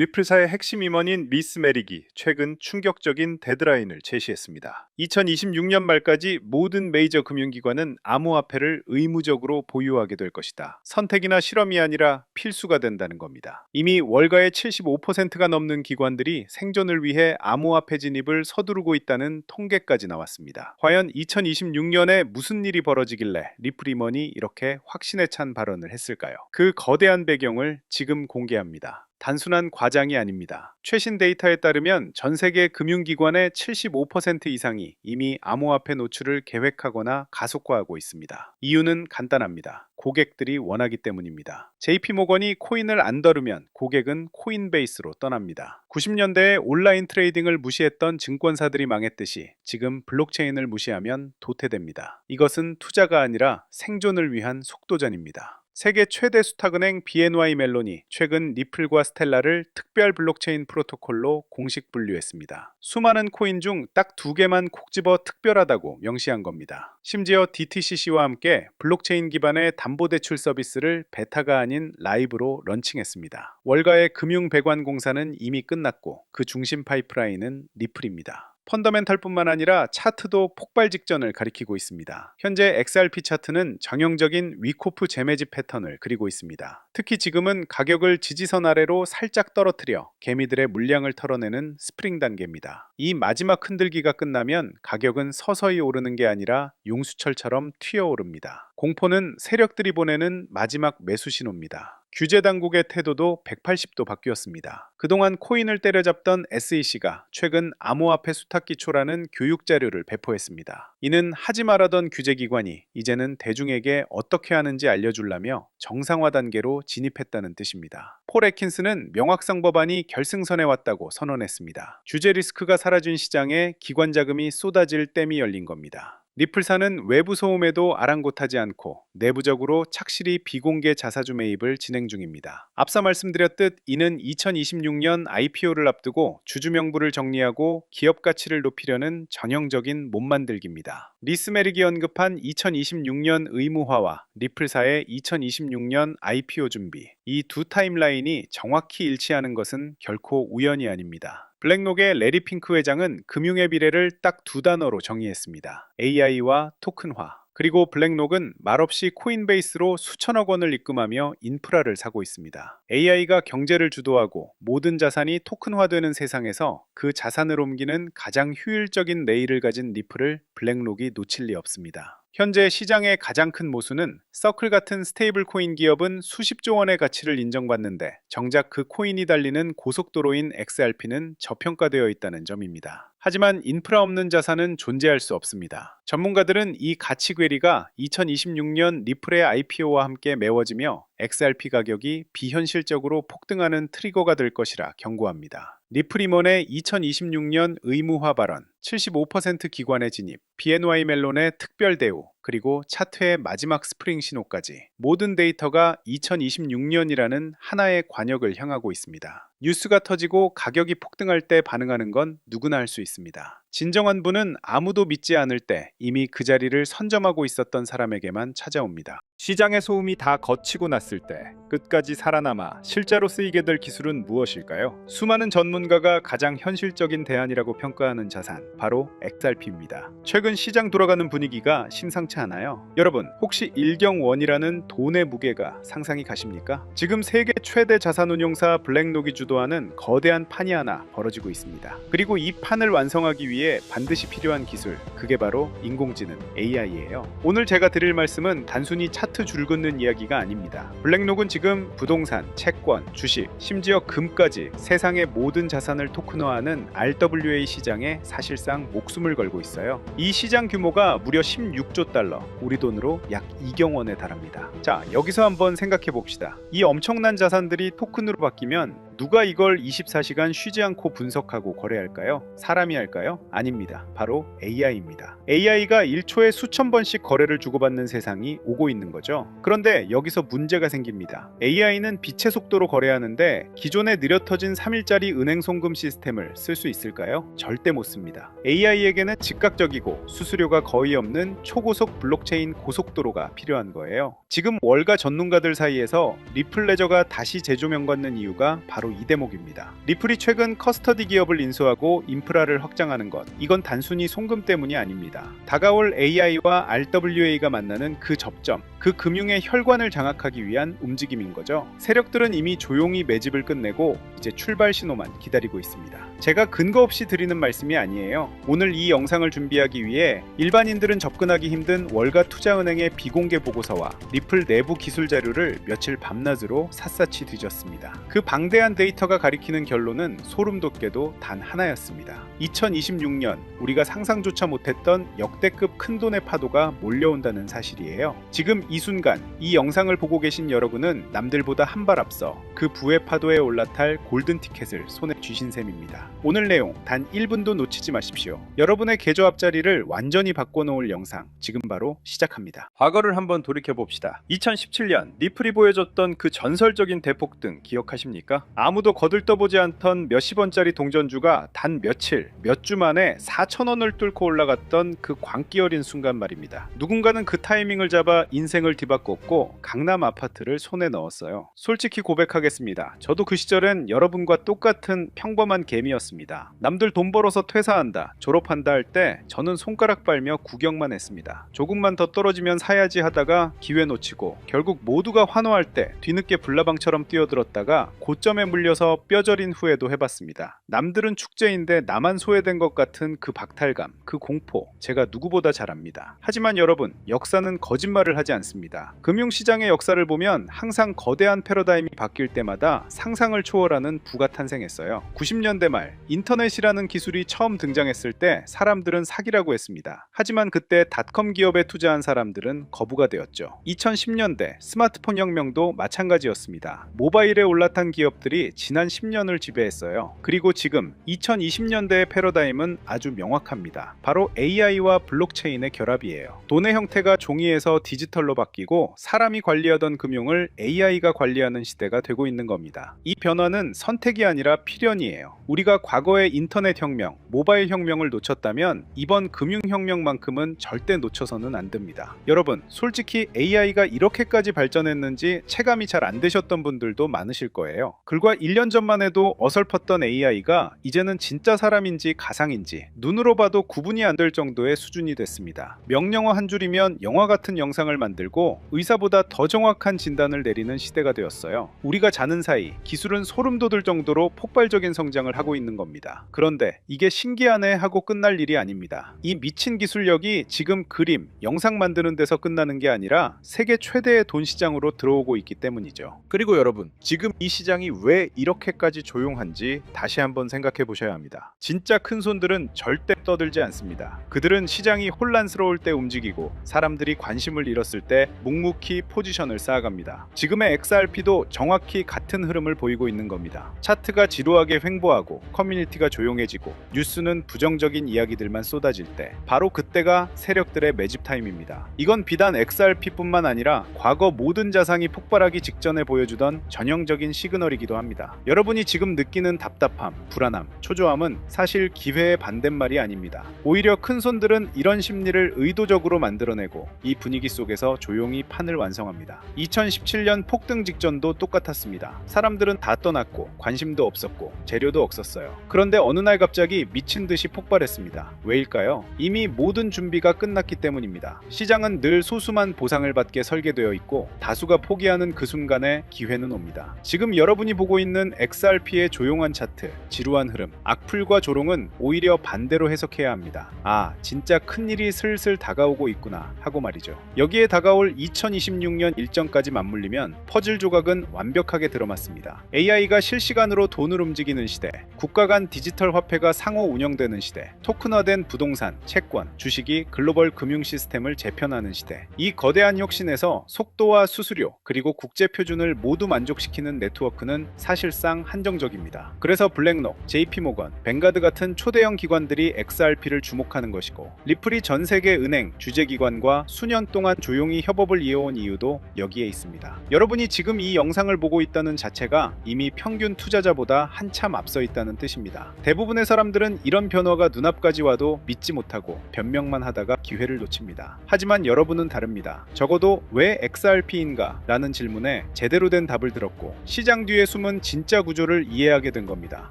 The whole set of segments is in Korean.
리플사의 핵심 임원인 리스 메릭이 최근 충격적인 데드라인을 제시했습니다. 2026년 말까지 모든 메이저 금융기관은 암호화폐를 의무적으로 보유하게 될 것이다. 선택이나 실험이 아니라 필수가 된다는 겁니다. 이미 월가의 75%가 넘는 기관들이 생존을 위해 암호화폐 진입을 서두르고 있다는 통계까지 나왔습니다. 과연 2026년에 무슨 일이 벌어지길래 임원이 이렇게 확신에 찬 발언을 했을까요? 그 거대한 배경을 지금 공개합니다. 단순한 과장이 아닙니다. 최신 데이터에 따르면 전 세계 금융기관의 75% 이상이 이미 암호화폐 노출을 계획하거나 가속화하고 있습니다. 이유는 간단합니다. 고객들이 원하기 때문입니다. JP모건이 코인을 안 다루면 고객은 코인베이스로 떠납니다. 90년대에 온라인 트레이딩을 무시했던 증권사들이 망했듯이 지금 블록체인을 무시하면 도태됩니다. 이것은 투자가 아니라 생존을 위한 속도전입니다. 세계 최대 수탁은행 BNY 멜론이 최근 리플과 스텔라를 특별 블록체인 프로토콜로 공식 분류했습니다. 수많은 코인 중 딱 두 개만 콕 집어 특별하다고 명시한 겁니다. 심지어 DTCC와 함께 블록체인 기반의 담보대출 서비스를 베타가 아닌 라이브로 런칭했습니다. 월가의 금융배관공사는 이미 끝났고 그 중심 파이프라인은 리플입니다. 펀더멘탈뿐만 아니라 차트도 폭발 직전을 가리키고 있습니다. 현재 XRP 차트는 정형적인 위코프 재매집 패턴을 그리고 있습니다. 특히 지금은 가격을 지지선 아래로 살짝 떨어뜨려 개미들의 물량을 털어내는 스프링 단계입니다. 이 마지막 흔들기가 끝나면 가격은 서서히 오르는 게 아니라 용수철처럼 튀어오릅니다. 공포는 세력들이 보내는 마지막 매수 신호입니다. 규제 당국의 태도도 180도 바뀌었습니다. 그동안 코인을 때려잡던 SEC가 최근 암호화폐 수탁 기초라는 교육 자료를 배포했습니다. 이는 하지 말아던 규제기관이 이제는 대중에게 어떻게 하는지 알려주려며 정상화 단계로 진입했다는 뜻입니다. 폴 에킨스는 명확성 법안이 결승선에 왔다고 선언했습니다. 규제 리스크가 사라진 시장에 기관 자금이 쏟아질 땜이 열린 겁니다. 리플사는 외부 소음에도 아랑곳하지 않고 내부적으로 착실히 비공개 자사주 매입을 진행 중입니다. 앞서 말씀드렸듯 이는 2026년 IPO를 앞두고 주주 명부를 정리하고 기업 가치를 높이려는 전형적인 몸 만들기입니다. 리스 메릭이 언급한 2026년 의무화와 리플사의 2026년 IPO 준비 이 두 타임라인이 정확히 일치하는 것은 결코 우연이 아닙니다. 블랙록의 레리 핑크 회장은 금융의 비례를 딱 두 단어로 정의했습니다. AI와 토큰화. 그리고 블랙록은 말없이 코인베이스로 수천억 원을 입금하며 인프라를 사고 있습니다. AI가 경제를 주도하고 모든 자산이 토큰화되는 세상에서 그 자산을 옮기는 가장 효율적인 레일을 가진 리플을 블랙록이 놓칠 리 없습니다. 현재 시장의 가장 큰 모수는 서클 같은 스테이블 코인 기업은 수십조 원의 가치를 인정받는데 정작 그 코인이 달리는 고속도로인 XRP는 저평가되어 있다는 점입니다. 하지만 인프라 없는 자산은 존재할 수 없습니다. 전문가들은 이 가치 괴리가 2026년 리플의 IPO와 함께 메워지며 XRP 가격이 비현실적으로 폭등하는 트리거가 될 것이라 경고합니다. 리프리먼의 2026년 의무화 발언, 75% 기관의 진입, BNY 멜론의 특별 대우, 그리고 차트의 마지막 스프링 신호까지 모든 데이터가 2026년이라는 하나의 관역을 향하고 있습니다. 뉴스가 터지고 가격이 폭등할 때 반응하는 건 누구나 할 수 있습니다. 진정한 분은 아무도 믿지 않을 때 이미 그 자리를 선점하고 있었던 사람에게만 찾아옵니다. 시장의 소음이 다 거치고 났을 때 끝까지 살아남아 실제로 쓰이게 될 기술은 무엇일까요? 수많은 전문가가 가장 현실적인 대안이라고 평가하는 자산 바로 XRP입니다. 최근 시장 돌아가는 분위기가 심상치 않아요. 여러분 혹시 일경원이라는 돈의 무게가 상상이 가십니까? 지금 세계 최대 자산운용사 블랙록이 주도하는 거대한 판이 하나 벌어지고 있습니다. 그리고 이 판을 완성하기 위해 반드시 필요한 기술 그게 바로 인공지능 AI예요. 오늘 제가 드릴 말씀은 단순히 차트 줄 긋는 이야기가 아닙니다. 블랙록은 지금 부동산, 채권, 주식, 심지어 금까지 세상의 모든 자산을 토큰화하는 RWA 시장에 사실상 목숨을 걸고 있어요. 이 시장 규모가 무려 16조 달러, 우리 돈으로 약 2경 원에 달합니다. 자, 여기서 한번 생각해 봅시다. 이 엄청난 자산들이 토큰으로 바뀌면 누가 이걸 24시간 쉬지 않고 분석하고 거래할까요? 사람이 할까요? 아닙니다. 바로 AI입니다. AI가 1초에 수천 번씩 거래를 주고받는 세상이 오고 있는 거죠. 그런데 여기서 문제가 생깁니다. AI는 빛의 속도로 거래하는데 기존에 느려 터진 3일짜리 은행 송금 시스템을 쓸 수 있을까요? 절대 못 씁니다. AI에게는 즉각적이고 수수료가 거의 없는 초고속 블록체인 고속도로가 필요한 거예요. 지금 월가 전문가들 사이에서 리플레저가 다시 재조명받는 이유가 바로 이 대목입니다. 리플이 최근 커스터디 기업을 인수하고 인프라를 확장하는 것. 이건 단순히 송금 때문이 아닙니다. 다가올 AI와 RWA가 만나는 그 접점, 그 금융의 혈관을 장악하기 위한 움직임인 거죠. 세력들은 이미 조용히 매집을 끝내고 이제 출발 신호만 기다리고 있습니다. 제가 근거 없이 드리는 말씀이 아니에요. 오늘 이 영상을 준비하기 위해 일반인들은 접근하기 힘든 월가 투자은행의 비공개 보고서와 리플 내부 기술 자료를 며칠 밤낮으로 샅샅이 뒤졌습니다. 그 방대한 데이터가 가리키는 결론은 소름 돋게도 단 하나였습니다. 2026년 우리가 상상조차 못했던 역대급 큰 돈의 파도가 몰려온다는 사실이에요. 지금 이 순간 이 영상을 보고 계신 여러분은 남들보다 한 발 앞서 그 부의 파도에 올라탈 골든 티켓을 손에 쥐신 셈입니다. 오늘 내용 단 1분도 놓치지 마십시오. 여러분의 계좌 앞자리를 완전히 바꿔놓을 영상 지금 바로 시작합니다. 과거를 한번 돌이켜 봅시다. 2017년 리플이 보여줬던 그 전설적인 대폭등 기억하십니까? 아무 도 거들떠보지 않던 몇십 원짜리 동전주가 단 며칠, 몇 주 만에 4천 원을 뚫고 올라갔던 그 광기 어린 순간 말입니다. 누군가는 그 타이밍을 잡아 인생을 뒤바꿨고 강남 아파트를 손에 넣었어요. 솔직히 고백하겠습니다. 저도 그 시절엔 여러분과 똑같은 평범한 개미였습니다. 남들 돈 벌어서 퇴사한다, 졸업한다 할 때 저는 손가락 빨며 구경만 했습니다. 조금만 더 떨어지면 사야지 하다가 기회 놓치고 결국 모두가 환호할 때 뒤늦게 불나방처럼 뛰어들었다가 고점에 물려서 뼈저린 후회도 해봤습니다. 남들은 축제인데 나만 소외된 것 같은 그 박탈감, 그 공포 제가 누구보다 잘 압니다. 하지만 여러분 역사는 거짓말을 하지 않습니다. 금융시장의 역사를 보면 항상 거대한 패러다임이 바뀔 때마다 상상을 초월하는 부가 탄생했어요. 90년대 말 인터넷이라는 기술이 처음 등장했을 때 사람들은 사기라고 했습니다. 하지만 그때 닷컴 기업에 투자한 사람들은 거부가 되었죠. 2010년대 스마트폰 혁명도 마찬가지였습니다. 모바일에 올라탄 기업들이 지난 10년을 지배했어요. 그리고 지금 2020년대의 패러다임은 아주 명확합니다. 바로 AI와 블록체인의 결합이에요. 돈의 형태가 종이에서 디지털로 바뀌고 사람이 관리하던 금융을 AI가 관리하는 시대가 되고 있는 겁니다. 이 변화는 선택이 아니라 필연이에요. 우리가 과거의 인터넷 혁명, 모바일 혁명을 놓쳤다면 이번 금융 혁명만큼은 절대 놓쳐서는 안 됩니다. 여러분, 솔직히 AI가 이렇게까지 발전했는지 체감이 잘 안 되셨던 분들도 많으실 거예요. 불과 1년 전만 해도 어설펐던 AI가 이제는 진짜 사람인지 가상인지 눈으로 봐도 구분이 안 될 정도의 수준이 됐습니다. 명령어 한 줄이면 영화 같은 영상을 만들고 의사보다 더 정확한 진단을 내리는 시대가 되었어요. 우리가 자는 사이 기술은 소름 돋을 정도로 폭발적인 성장을 하고 있는 겁니다. 그런데 이게 신기하네 하고 끝날 일이 아닙니다. 이 미친 기술력이 지금 그림, 영상 만드는 데서 끝나는 게 아니라 세계 최대의 돈 시장으로 들어오고 있기 때문이죠. 그리고 여러분, 지금 이 시장이 왜 이렇게까지 조용한지 다시 한번 생각해 보셔야 합니다. 진짜 큰 손들은 절대 떠들지 않습니다. 그들은 시장이 혼란스러울 때 움직이고 사람들이 관심을 잃었을 때 묵묵히 포지션을 쌓아갑니다. 지금의 XRP도 정확히 같은 흐름을 보이고 있는 겁니다. 차트가 지루하게 횡보하고 커뮤니티가 조용해지고 뉴스는 부정적인 이야기들만 쏟아질 때 바로 그때가 세력들의 매집 타임입니다. 이건 비단 XRP뿐만 아니라 과거 모든 자산이 폭발하기 직전에 보여주던 전형적인 시그널이기도 합 니다. 여러분이 지금 느끼는 답답함, 불안함, 초조함은 사실 기회의 반대말이 아닙니다. 오히려 큰 손들은 이런 심리를 의도적으로 만들어내고 이 분위기 속에서 조용히 판을 완성합니다. 2017년 폭등 직전도 똑같았습니다. 사람들은 다 떠났고 관심도 없었고 재료도 없었어요. 그런데 어느 날 갑자기 미친 듯이 폭발했습니다. 왜일까요? 이미 모든 준비가 끝났기 때문입니다. 시장은 늘 소수만 보상을 받게 설계되어 있고 다수가 포기하는 그 순간에 기회는 옵니다. 지금 여러분이 보고 있는 XRP의 조용한 차트, 지루한 흐름, 악플과 조롱은 오히려 반대로 해석해야 합니다. 아, 진짜 큰일이 슬슬 다가오고 있구나 하고 말이죠. 여기에 다가올 2026년 일정까지 맞물리면 퍼즐 조각은 완벽하게 들어맞습니다. AI가 실시간으로 돈을 움직이는 시대, 국가 간 디지털 화폐가 상호 운영되는 시대, 토큰화된 부동산, 채권, 주식이 글로벌 금융 시스템을 재편하는 시대. 이 거대한 혁신에서 속도와 수수료, 그리고 국제 표준을 모두 만족시키는 네트워크는 사실상 한정적입니다. 그래서 블랙록, JP모건, 뱅가드 같은 초대형 기관들이 XRP를 주목하는 것이고 리플이 전 세계 은행, 주재기관과 수년 동안 조용히 협업을 이어온 이유도 여기에 있습니다. 여러분이 지금 이 영상을 보고 있다는 자체가 이미 평균 투자자보다 한참 앞서 있다는 뜻입니다. 대부분의 사람들은 이런 변화가 눈앞까지 와도 믿지 못하고 변명만 하다가 기회를 놓칩니다. 하지만 여러분은 다릅니다. 적어도 왜 XRP인가? 라는 질문에 제대로 된 답을 들었고 시장 뒤에 숨은 진짜 구조를 이해하게 된 겁니다.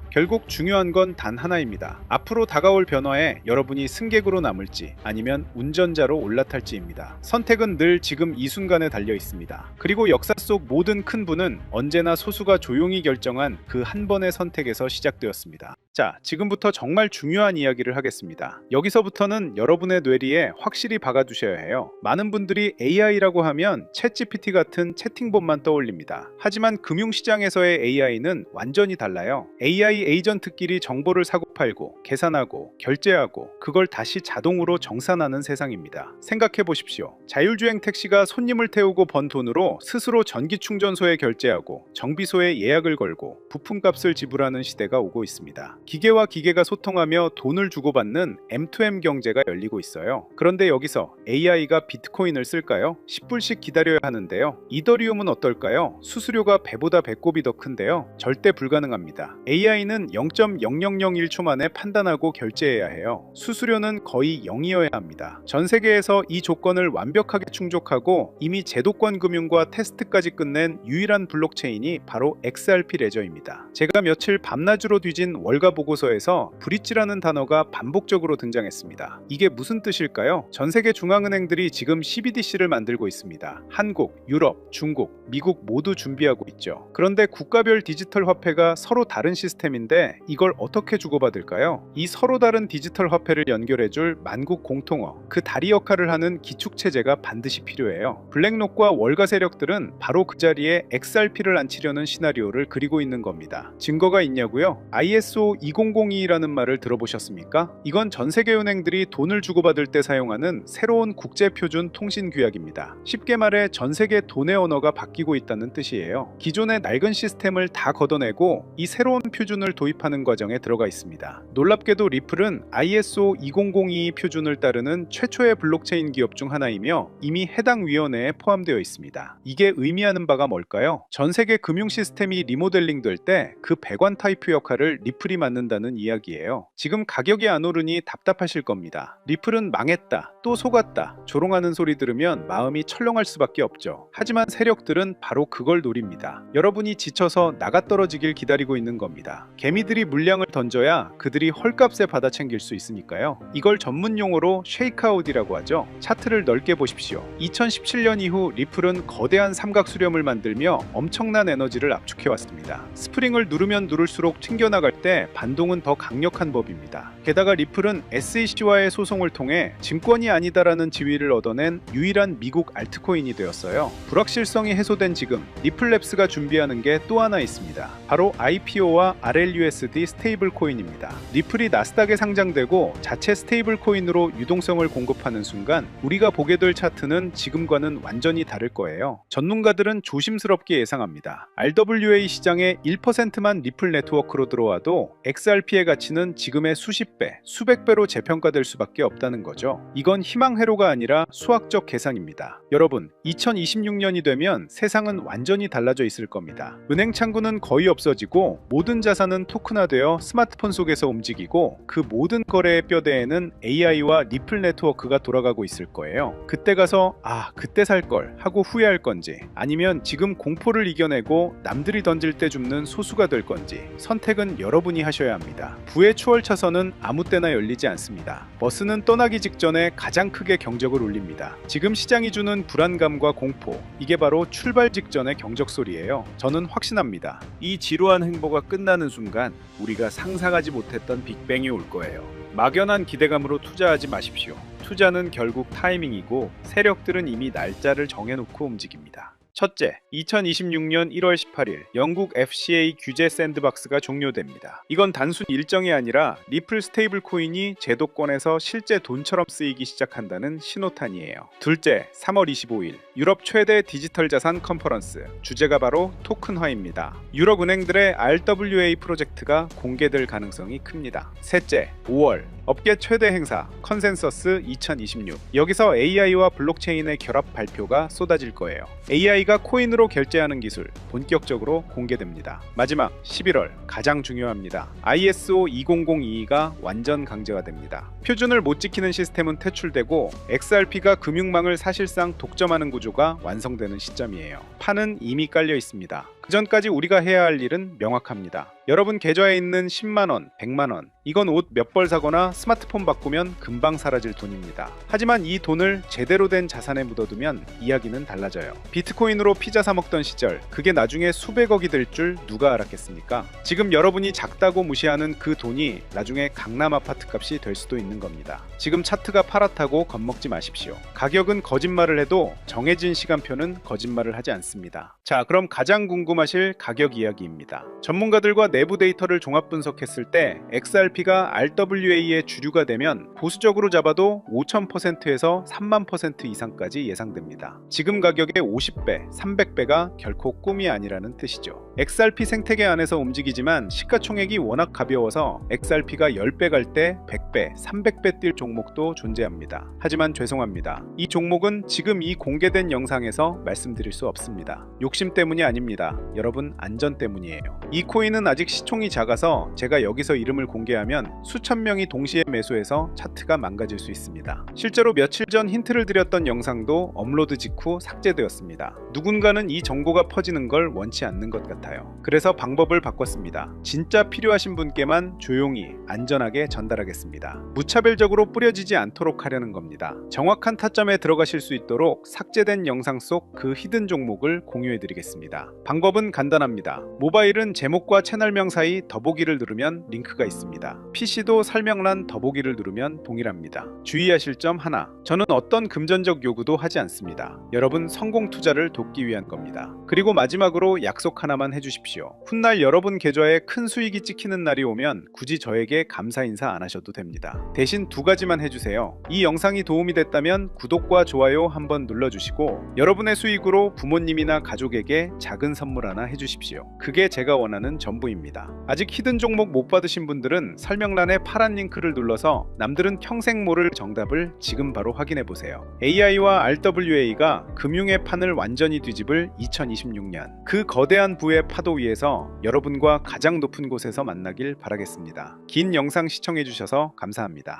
결국 중요한 건 단 하나입니다. 앞으로 다가올 변화에 여러분이 승객으로 남을지 아니면 운전자로 올라탈지입니다. 선택은 늘 지금 이 순간에 달려 있습니다. 그리고 역사 속 모든 큰 분은 언제나 소수가 조용히 결정한 그 한 번의 선택에서 시작되었습니다. 자, 지금부터 정말 중요한 이야기를 하겠습니다. 여기서부터는 여러분의 뇌리에 확실히 박아두셔야 해요. 많은 분들이 AI라고 하면 챗GPT 같은 채팅봇만 떠올립니다. 하지만 금융시장에서의 AI는 완전히 달라요. AI 에이전트끼리 정보를 사고팔고 계산하고 결제하고 그걸 다시 자동으로 정산하는 세상입니다. 생각해 보십시오. 자율주행 택시가 손님을 태우고 번 돈으로 스스로 전기 충전소에 결제하고 정비소에 예약을 걸고 부품값을 지불하는 시대가 오고 있습니다. 기계와 기계가 소통하며 돈을 주고받는 M2M 경제가 열리고 있어요. 그런데 여기서 AI가 비트코인을 쓸까요? 10불씩 기다려야 하는데요. 이더리움은 어떨까요? 수수료가 배보다 배꼽이 더 큰데 요. 절대 불가능합니다. AI는 0.0001초 만에 판단하고 결제해야 해요. 수수료는 거의 0이어야 합니다. 전 세계에서 이 조건을 완벽하게 충족하고 이미 제도권 금융과 테스트까지 끝낸 유일한 블록체인이 바로 XRP 레저입니다. 제가 며칠 밤낮으로 뒤진 월가 보고서에서 브릿지라는 단어가 반복적으로 등장했습니다. 이게 무슨 뜻일까요? 전 세계 중앙은행들이 지금 CBDC를 만들고 있습니다. 한국, 유럽, 중국, 미국 모두 준비하고 있죠. 그런데 국가별 디지털 화폐가 서로 다른 시스템인데 이걸 어떻게 주고받을까요? 이 서로 다른 디지털 화폐를 연결해줄 만국 공통어, 그 다리 역할을 하는 기축체제가 반드시 필요해요. 블랙록과 월가 세력들은 바로 그 자리에 XRP를 앉히려는 시나리오를 그리고 있는 겁니다. 증거가 있냐고요? ISO 2002라는 말을 들어보셨습니까? 이건 전 세계 은행들이 돈을 주고받을 때 사용하는 새로운 국제 표준 통신 규약입니다. 쉽게 말해 전 세계 돈의 언어가 바뀌고 있다는 뜻이에요. 기존의 낡은 시스템을 다 걷어내고 이 새로운 표준을 도입하는 과정에 들어가 있습니다. 놀랍게도 리플은 ISO 2002 표준을 따르는 최초의 블록체인 기업 중 하나이며 이미 해당 위원회에 포함되어 있습니다. 이게 의미하는 바가 뭘까요? 전 세계 금융 시스템이 리모델링 될 때 그 배관 타입 역할을 리플이 맡는다는 이야기예요. 지금 가격이 안 오르니 답답하실 겁니다. 리플은 망했다, 또 속았다, 조롱하는 소리 들으면 마음이 철렁할 수밖에 없죠. 하지만 세력들은 바로 그걸 노립니다. 여러분이 지쳐서 나가 떨어지길 기다리고 있는 겁니다. 개미들이 물량을 던져야 그들이 헐값에 받아 챙길 수 있으니까요. 이걸 전문 용어로 쉐이크아웃이라고 하죠. 차트를 넓게 보십시오. 2017년 이후 리플은 거대한 삼각 수렴을 만들며 엄청난 에너지를 압축해 왔습니다. 스프링을 누르면 누를수록 튕겨나갈 때 반동은 더 강력한 법입니다. 게다가 리플은 SEC와의 소송을 통해 증권이 아니다라는 지위를 얻어낸 유일한 미국 알트코인이 되었어요. 불확실성이 해소된 지금 리플랩스가 준비하는 게 또 하나 있습니다. 바로 IPO와 RLUSD 스테이블 코인입니다. 리플이 나스닥에 상장되고 자체 스테이블 코인으로 유동성을 공급하는 순간 우리가 보게 될 차트는 지금과는 완전히 다를 거예요. 전문가들은 조심스럽게 예상합니다. RWA 시장에 1%만 리플 네트워크로 들어와도 XRP의 가치는 지금의 수십 배, 수백 배로 재평가될 수밖에 없다는 거죠. 이건 희망 회로가 아니라 수학적 계산입니다. 여러분, 2026년이 되면 세상은 완전히 달라져 있을 겁니다. 은행 창 구는 거의 없어지고 모든 자산은 토큰화되어 스마트폰 속에서 움직이고 그 모든 거래의 뼈대에는 AI와 리플 네트워크가 돌아가고 있을 거예요. 그때 가서 아, 그때 살 걸 하고 후회할 건지 아니면 지금 공포를 이겨내고 남들이 던질 때 줍는 소수가 될 건지 선택은 여러분이 하셔야 합니다. 부의 추월 차선은 아무 때나 열리지 않습니다. 버스는 떠나기 직전에 가장 크게 경적을 울립니다. 지금 시장이 주는 불안감과 공포, 이게 바로 출발 직전의 경적 소리예요. 저는 확신합니다. 이 지루한 행보가 끝나는 순간 우리가 상상하지 못했던 빅뱅이 올 거예요. 막연한 기대감으로 투자하지 마십시오. 투자는 결국 타이밍이고 세력들은 이미 날짜를 정해놓고 움직입니다. 첫째, 2026년 1월 18일 영국 FCA 규제 샌드박스가 종료됩니다. 이건 단순 일정이 아니라 리플 스테이블 코인이 제도권에서 실제 돈처럼 쓰이기 시작한다는 신호탄이에요. 둘째, 3월 25일 유럽 최대 디지털 자산 컨퍼런스 주제가 바로 토큰화입니다. 유럽 은행들의 RWA 프로젝트가 공개될 가능성이 큽니다. 셋째, 5월 업계 최대 행사 컨센서스 2026 여기서 AI와 블록체인의 결합 발표가 쏟아질 거예요. AI 가 코인으로 결제하는 기술 본격적으로 공개됩니다. 마지막 11월 가장 중요합니다. ISO 2002가 완전 강제가 됩니다. 표준을 못 지키는 시스템은 퇴출되고 XRP가 금융망을 사실상 독점하는 구조가 완성되는 시점이에요. 판은 이미 깔려 있습니다. 그 전까지 우리가 해야 할 일은 명확합니다. 여러분 계좌에 있는 10만원, 100만원, 이건 옷 몇 벌 사거나 스마트폰 바꾸면 금방 사라질 돈입니다. 하지만 이 돈을 제대로 된 자산에 묻어두면 이야기는 달라져요. 비트코인으로 피자 사 먹던 시절, 그게 나중에 수백억이 될 줄 누가 알았겠습니까? 지금 여러분이 작다고 무시하는 그 돈이 나중에 강남 아파트 값이 될 수도 있는 겁니다. 지금 차트가 파랗다고 겁먹지 마십시오. 가격은 거짓말을 해도 정해진 시간표는 거짓말을 하지 않습니다. 자, 그럼 가장 궁금 하실 가격 이야기입니다. 전문가들과 내부 데이터를 종합 분석했을 때 XRP가 RWA의 주류가 되면 보수적으로 잡아도 5000%에서 3만 퍼센트 이상까지 예상됩니다. 지금 가격의 50배, 300배가 결코 꿈이 아니라는 뜻이죠. XRP 생태계 안에서 움직이지만 시가총액이 워낙 가벼워서 XRP가 10배 갈 때 100배, 300배 뛸 종목도 존재합니다. 하지만 죄송합니다. 이 종목은 지금 이 공개된 영상에서 말씀드릴 수 없습니다. 욕심 때문이 아닙니다. 여러분 안전 때문이에요. 이 코인은 아직 시총이 작아서 제가 여기서 이름을 공개하면 수천 명이 동시에 매수해서 차트가 망가질 수 있습니다. 실제로 며칠 전 힌트를 드렸던 영상도 업로드 직후 삭제되었습니다. 누군가는 이 정보가 퍼지는 걸 원치 않는 것 같아요. 그래서 방법을 바꿨습니다. 진짜 필요하신 분께만 조용히 안전하게 전달하겠습니다. 무차별적으로 뿌려지지 않도록 하려는 겁니다. 정확한 타점에 들어가실 수 있도록 삭제된 영상 속 그 히든 종목을 공유해 드리겠습니다. 방법은 간단합니다. 모바일은 제목과 채널명 사이 더보기를 누르면 링크가 있습니다. PC도 설명란 더보기를 누르면 동일합니다. 주의하실 점 하나. 저는 어떤 금전적 요구도 하지 않습니다. 여러분 성공 투자를 돕기 위한 겁니다. 그리고 마지막으로 약속 하나만 해주십시오. 훗날 여러분 계좌에 큰 수익이 찍히는 날이 오면 굳이 저에게 감사 인사 안 하셔도 됩니다. 대신 두 가지만 해주세요. 이 영상이 도움이 됐다면 구독과 좋아요 한번 눌러주시고 여러분의 수익으로 부모님이나 가족에게 작은 선물 하나 해주십시오. 그게 제가 원하는 전부입니다. 아직 히든 종목 못 받으신 분들은 설명란에 파란 링크를 눌러서 남들은 평생 모를 정답을 지금 바로 확인해 보세요. AI와 RWA가 금융의 판을 완전히 뒤집을 2026년 그 거대한 부의 파도 위에서 여러분과 가장 높은 곳에서 만나길 바라겠습니다. 긴 영상 시청해 주셔서 감사합니다.